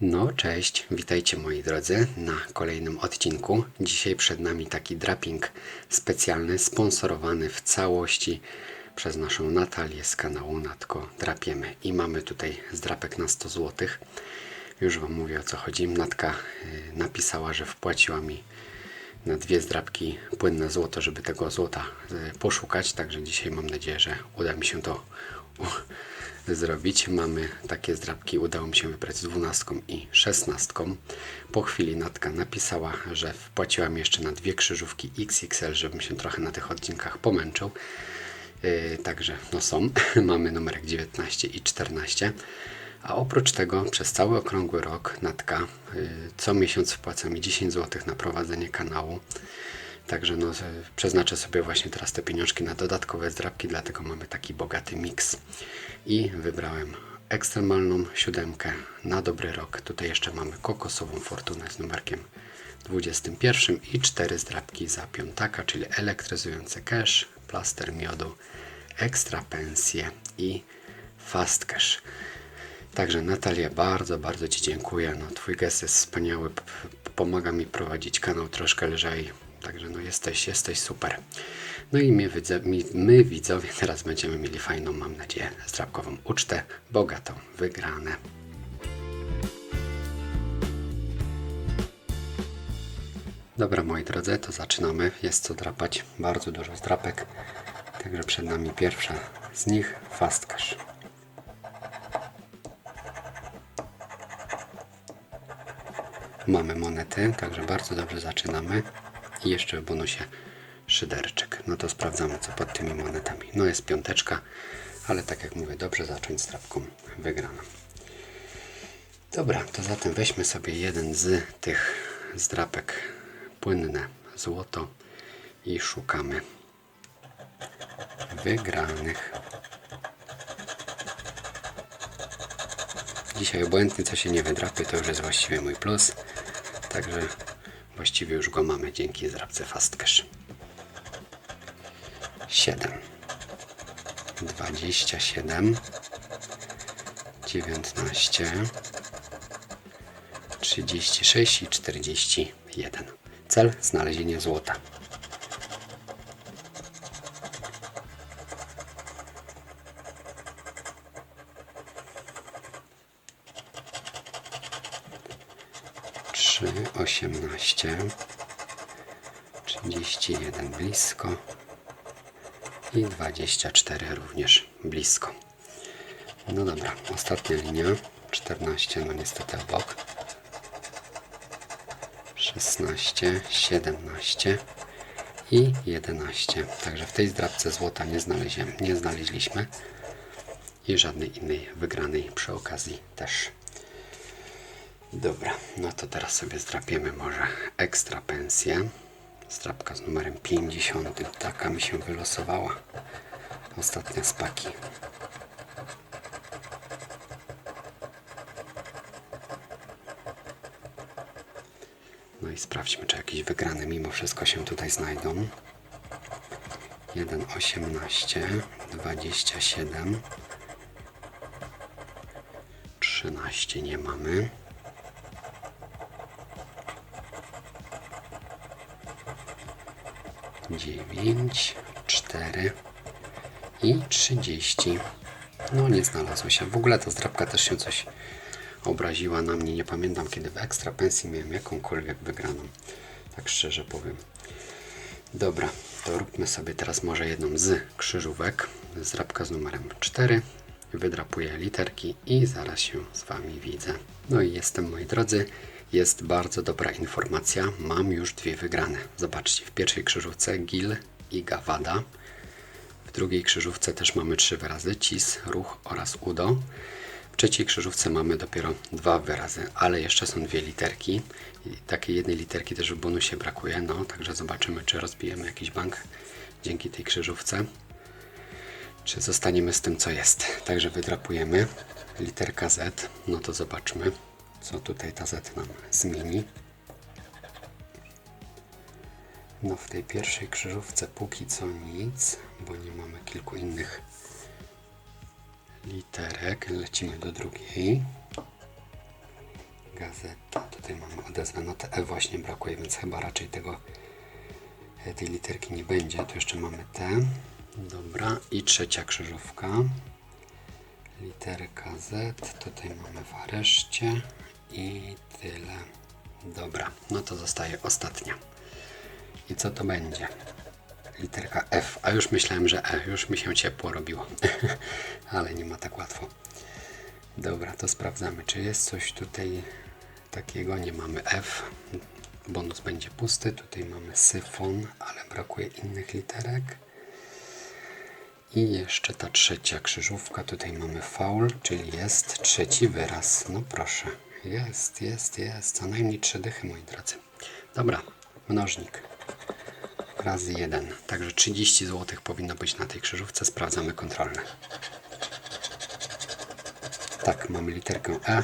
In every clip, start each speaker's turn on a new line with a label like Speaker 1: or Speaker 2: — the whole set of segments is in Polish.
Speaker 1: No, cześć, witajcie moi drodzy na kolejnym odcinku. Dzisiaj przed nami taki draping specjalny, sponsorowany w całości przez naszą Natalię z kanału Natko Drapiemy. I mamy tutaj zdrapek na 100 zł. Już Wam mówię o co chodzi. Natka y, napisała, że wpłaciła mi na dwie zdrapki płynne złoto, żeby tego złota y, poszukać. Także dzisiaj mam nadzieję, że uda mi się to zrobić. Mamy takie zdrapki, udało mi się wybrać z 12 i 16. Po chwili Natka napisała, że wpłaciła mi jeszcze na dwie krzyżówki XXL, żebym się trochę na tych odcinkach pomęczył. Yy, także no są. Mamy numerek 19 i 14. A oprócz tego przez cały okrągły rok Natka yy, co miesiąc wpłaca mi 10 zł na prowadzenie kanału. Także no, przeznaczę sobie właśnie teraz te pieniążki na dodatkowe zdrabki, dlatego mamy taki bogaty miks. I wybrałem ekstremalną siódemkę na dobry rok. Tutaj jeszcze mamy kokosową fortunę z numerkiem 21 i cztery zdrabki za piątaka, czyli elektryzujący cash, plaster miodu, ekstra pensje i fast cash. Także Natalia, bardzo, bardzo Ci dziękuję. No, twój gest jest wspaniały, pomaga mi prowadzić kanał troszkę lżej. Także no jesteś, jesteś super. No i my, mi, my widzowie teraz będziemy mieli fajną, mam nadzieję, zdrabkową ucztę, bogatą, wygrane. Dobra moi drodzy, to zaczynamy. Jest co drapać, bardzo dużo zdrapek. Także przed nami pierwsza z nich, fast cash. Mamy monety, także bardzo dobrze zaczynamy. I jeszcze w bonusie szyderczyk. No to sprawdzamy, co pod tymi monetami. No jest piąteczka, ale tak jak mówię, dobrze zacząć z drapką wygraną. Dobra, to zatem weźmy sobie jeden z tych zdrapek płynne złoto i szukamy wygranych. Dzisiaj obojętnie co się nie wydrapie, to już jest właściwie mój plus. Także właściwie już go mamy dzięki zdrapce Fast Cash. 7 27 19 36 i 41. Cel znalezienie złota. Trzy, osiemnaście, trzydzieści jeden blisko i dwadzieścia cztery również blisko. No dobra, ostatnia linia, 14, no niestety obok. 16, 17 i 11. Także w tej zdrabce złota nie, znaleziem, nie znaleźliśmy i żadnej innej wygranej przy okazji też. Dobra, no to teraz sobie zdrapiemy może ekstra pensję. Zdrabka z numerem 50. Taka mi się wylosowała. Ostatnia z paki. No i sprawdźmy, czy jakieś wygrane mimo wszystko się tutaj znajdą. 1, 18, 27, 13 nie mamy. Dziewięć, cztery i trzydzieści. No nie znalazło się. W ogóle ta zdrabka też się coś obraziła na mnie. Nie pamiętam kiedy w ekstra pensji miałem jakąkolwiek wygraną. Tak szczerze powiem. Dobra, to róbmy sobie teraz może jedną z krzyżówek. Zdrabka z numerem 4. Wydrapuję literki i zaraz się z Wami widzę. No i jestem, moi drodzy. Jest bardzo dobra informacja. Mam już dwie wygrane. Zobaczcie, w pierwszej krzyżówce Gil i Gawada. W drugiej krzyżówce też mamy trzy wyrazy: cis, ruch oraz udo. W trzeciej krzyżówce mamy dopiero dwa wyrazy, ale jeszcze są dwie literki. I takiej jednej literki też w bonusie brakuje, no także zobaczymy, czy rozbijemy jakiś bank dzięki tej krzyżówce, czy zostaniemy z tym, co jest. Także wydrapujemy literka Z, no to zobaczmy, co tutaj ta Z nam zmieni. No w tej pierwszej krzyżówce póki co nic, bo nie mamy kilku innych literek. Lecimy do drugiej. Gazeta. Tutaj mamy odezwę. No te E właśnie brakuje, więc chyba raczej tego e, tej literki nie będzie. Tu jeszcze mamy T. Dobra. I trzecia krzyżówka. Literka Z. Tutaj mamy w areszcie. I tyle. Dobra. No to zostaje ostatnia. I co to będzie? Literka F. A już myślałem, że E. Już mi się ciepło robiło. Ale nie ma tak łatwo. Dobra, to sprawdzamy, czy jest coś tutaj takiego. Nie mamy F. Bonus będzie pusty. Tutaj mamy syfon, ale brakuje innych literek. I jeszcze ta trzecia krzyżówka. Tutaj mamy faul, czyli jest trzeci wyraz. No proszę. Jest, jest, jest. Co najmniej trzy dychy, moi drodzy. Dobra, mnożnik razy 1. Także 30 zł powinno być na tej krzyżówce. Sprawdzamy kontrolne. Tak, mamy literkę E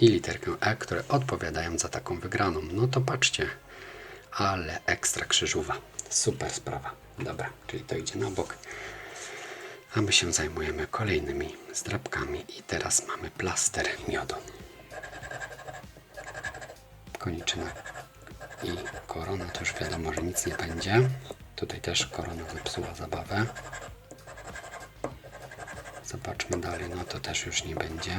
Speaker 1: i literkę E, które odpowiadają za taką wygraną. No to patrzcie, ale ekstra krzyżówa. Super sprawa. Dobra, czyli to idzie na bok. A my się zajmujemy kolejnymi zdrabkami i teraz mamy plaster miodu. Koniczyna i korona, to już wiadomo, że nic nie będzie. Tutaj też korona zepsuła zabawę. Zobaczmy dalej, no to też już nie będzie.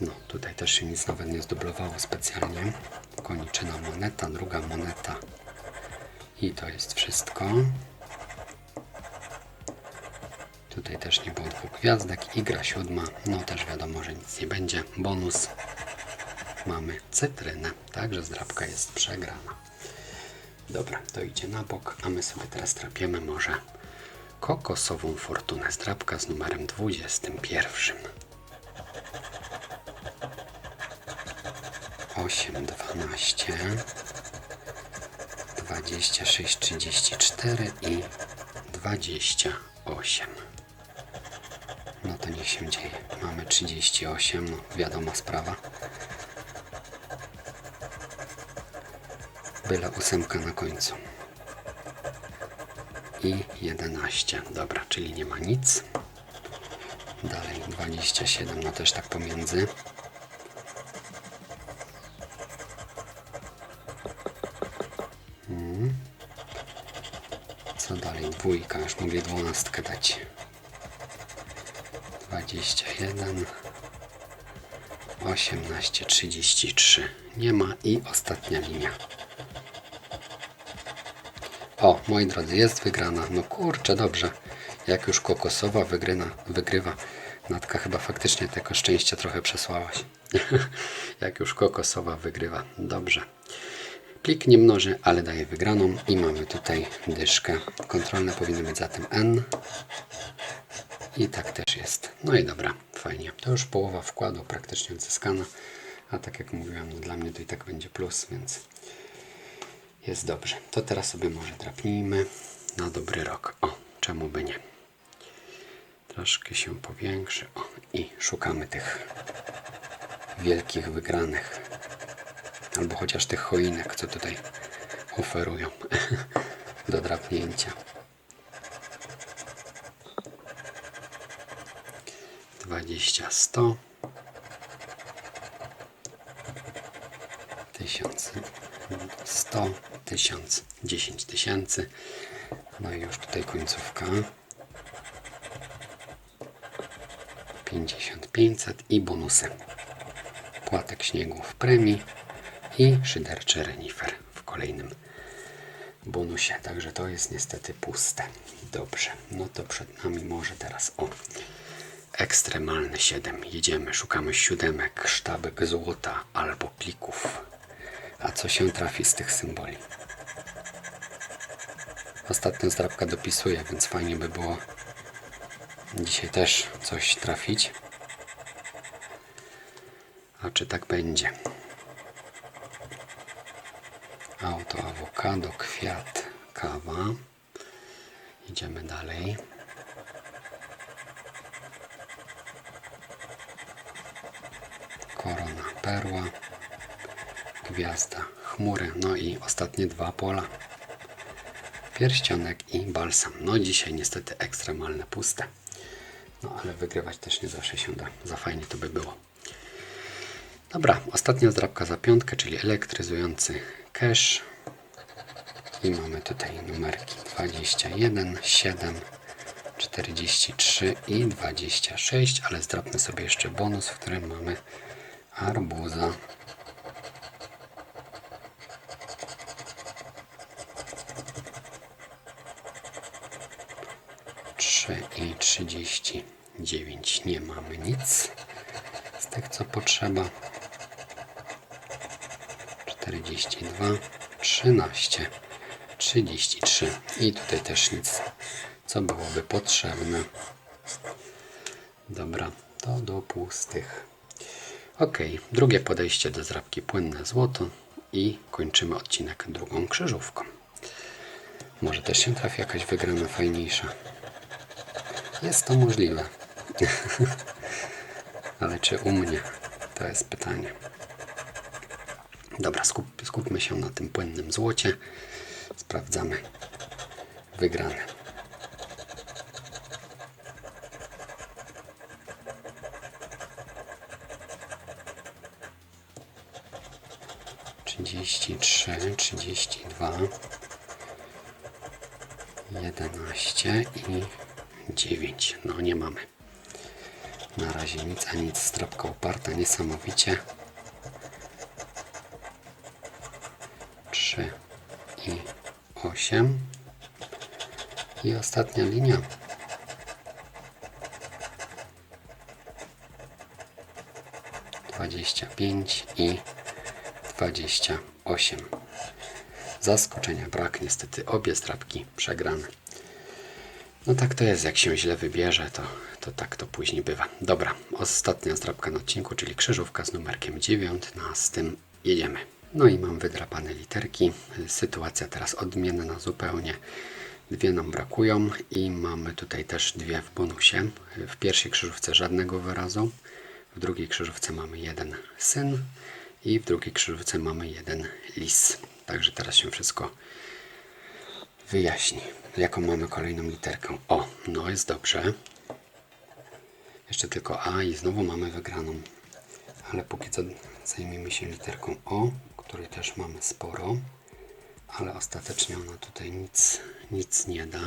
Speaker 1: No, tutaj też się nic nawet nie zdublowało specjalnie. Koniczyna moneta, druga moneta. I to jest wszystko. Tutaj też nie było dwóch gwiazdek. Gra siódma. No też wiadomo, że nic nie będzie. Bonus. Mamy cytrynę. Także zdrabka jest przegrana. Dobra, to idzie na bok, a my sobie teraz trapiemy może kokosową fortunę. Zdrabka z numerem 21. 8, 12, 26, 34 i 28. No to niech się dzieje. Mamy 38, no wiadoma sprawa. Byle ósemka na końcu. I 11. Dobra, czyli nie ma nic. Dalej 27, no też tak pomiędzy. Dwójka, już mogli dwunastkę dać. 21, 18, 33. Nie ma i ostatnia linia. O, moi drodzy, jest wygrana. No kurczę, dobrze. Jak już kokosowa wygryna, wygrywa. Natka chyba faktycznie tego szczęścia trochę przesłałaś. Jak już kokosowa wygrywa. Dobrze. Plik nie mnoży, ale daje wygraną i mamy tutaj dyszkę. Kontrolne powinny być zatem N. I tak też jest. No i dobra, fajnie. To już połowa wkładu praktycznie odzyskana. A tak jak mówiłem, no dla mnie to i tak będzie plus, więc jest dobrze. To teraz sobie może drapnijmy na dobry rok. O, czemu by nie? Troszkę się powiększy. O, i szukamy tych wielkich wygranych. Albo chociaż tych choinek, co tutaj oferują do drapnięcia. 20, 100, 1000, 100, 1000, 10 tysięcy. No i już tutaj końcówka. 50, 500 i bonusy. Płatek śniegu w premii i szyderczy renifer w kolejnym bonusie. Także to jest niestety puste. Dobrze, no to przed nami może teraz o ekstremalny 7. Jedziemy, szukamy siódemek, sztabek złota albo plików. A co się trafi z tych symboli? Ostatnio zdrabka dopisuje, więc fajnie by było dzisiaj też coś trafić. A czy tak będzie? Awokado, kwiat, kawa. Idziemy dalej. Korona, perła, gwiazda, chmury, no i ostatnie dwa pola. Pierścionek i balsam. No dzisiaj niestety ekstremalne puste. No ale wygrywać też nie zawsze się da. Za fajnie to by było. Dobra, ostatnia zdrabka za piątkę, czyli elektryzujący cache. I mamy tutaj numerki 21, 7, 43 i 26, ale zdrabmy sobie jeszcze bonus, w którym mamy arbuza. Trzy i trzydzieści dziewięć. Nie mamy nic z tych, co potrzeba. 42, 13, 33 i tutaj też nic, co byłoby potrzebne. Dobra, to do pustych. Ok, drugie podejście do zrabki płynne złoto i kończymy odcinek drugą krzyżówką. Może też się trafi jakaś wygrana fajniejsza. Jest to możliwe. Ale czy u mnie? To jest pytanie. Dobra, skup, skupmy się na tym płynnym złocie. Sprawdzamy wygrane. Trzydzieści trzy, trzydzieści dwa, jedenaście i dziewięć. No nie mamy. Na razie nic, a nic. Strapka uparta niesamowicie. 3 i 8 i ostatnia linia dwadzieścia pięć i dwadzieścia osiem. Zaskoczenia brak, niestety obie strapki przegrane. No tak to jest, jak się źle wybierze, to, to tak to później bywa. Dobra, ostatnia zdrabka na odcinku, czyli krzyżówka z numerkiem 19. Jedziemy. No i mam wydrapane literki. Sytuacja teraz odmienna zupełnie. Dwie nam brakują i mamy tutaj też dwie w bonusie. W pierwszej krzyżówce żadnego wyrazu, w drugiej krzyżówce mamy jeden syn i w drugiej krzyżówce mamy jeden lis. Także teraz się wszystko wyjaśni. Jaką mamy kolejną literkę? O, no jest dobrze. Jeszcze tylko A i znowu mamy wygraną. Ale póki co zajmiemy się literką O, której też mamy sporo. Ale ostatecznie ona tutaj nic, nic nie da.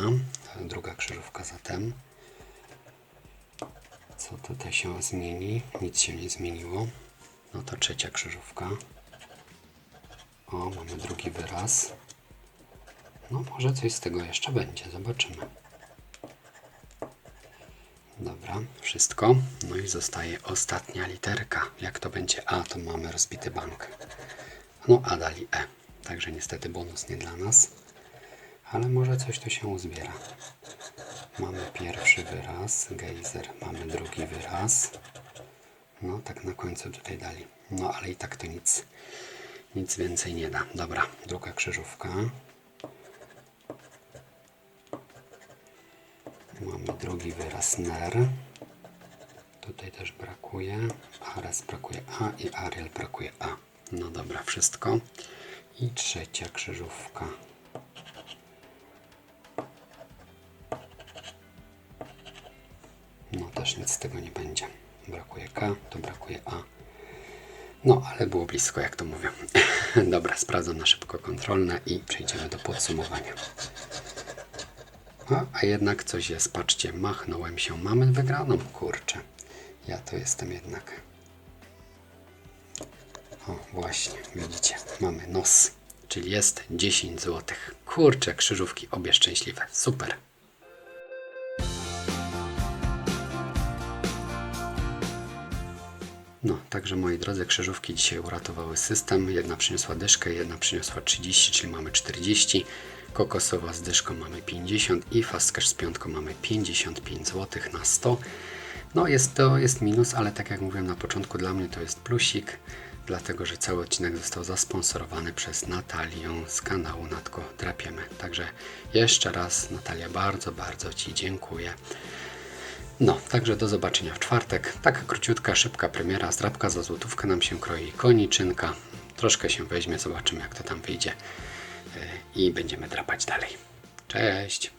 Speaker 1: Druga krzyżówka zatem. Co tutaj się zmieni? Nic się nie zmieniło. No to trzecia krzyżówka. O, mamy drugi wyraz. No może coś z tego jeszcze będzie, zobaczymy. Dobra, wszystko. No i zostaje ostatnia literka. Jak to będzie A, to mamy rozbity bank. No a dali E. Także niestety bonus nie dla nas. Ale może coś tu się uzbiera. Mamy pierwszy wyraz, gejzer. Mamy drugi wyraz. No tak na końcu tutaj dali. No ale i tak to nic, nic więcej nie da. Dobra, druga krzyżówka. Mamy drugi wyraz ner. Tutaj też brakuje. Ares brakuje A i Ariel brakuje A. No dobra, wszystko. I trzecia krzyżówka. No też nic z tego nie będzie. Brakuje K, to brakuje A. No, ale było blisko, jak to mówię. Dobra, sprawdzam na szybko kontrolne i przejdziemy do podsumowania. A, a jednak coś jest, patrzcie, machnąłem się. Mamy wygraną, kurczę. Ja to jestem jednak. O, właśnie, widzicie, mamy nos, czyli jest 10 zł. Kurczę, krzyżówki obie szczęśliwe. Super. No, także moi drodzy, krzyżówki dzisiaj uratowały system. Jedna przyniosła dyszkę, jedna przyniosła 30, czyli mamy 40. Kokosowa z dyszką mamy 50 i fast cash z piątką mamy 55 zł na 100. No jest to jest minus, ale tak jak mówiłem na początku, dla mnie to jest plusik, dlatego że cały odcinek został zasponsorowany przez Natalię z kanału Natko Drapiemy. Także jeszcze raz Natalia bardzo, bardzo Ci dziękuję. No, także do zobaczenia w czwartek. Taka króciutka, szybka premiera, zdrabka za złotówkę nam się kroi, koniczynka. Troszkę się weźmie, zobaczymy jak to tam wyjdzie yy, i będziemy drapać dalej. Cześć!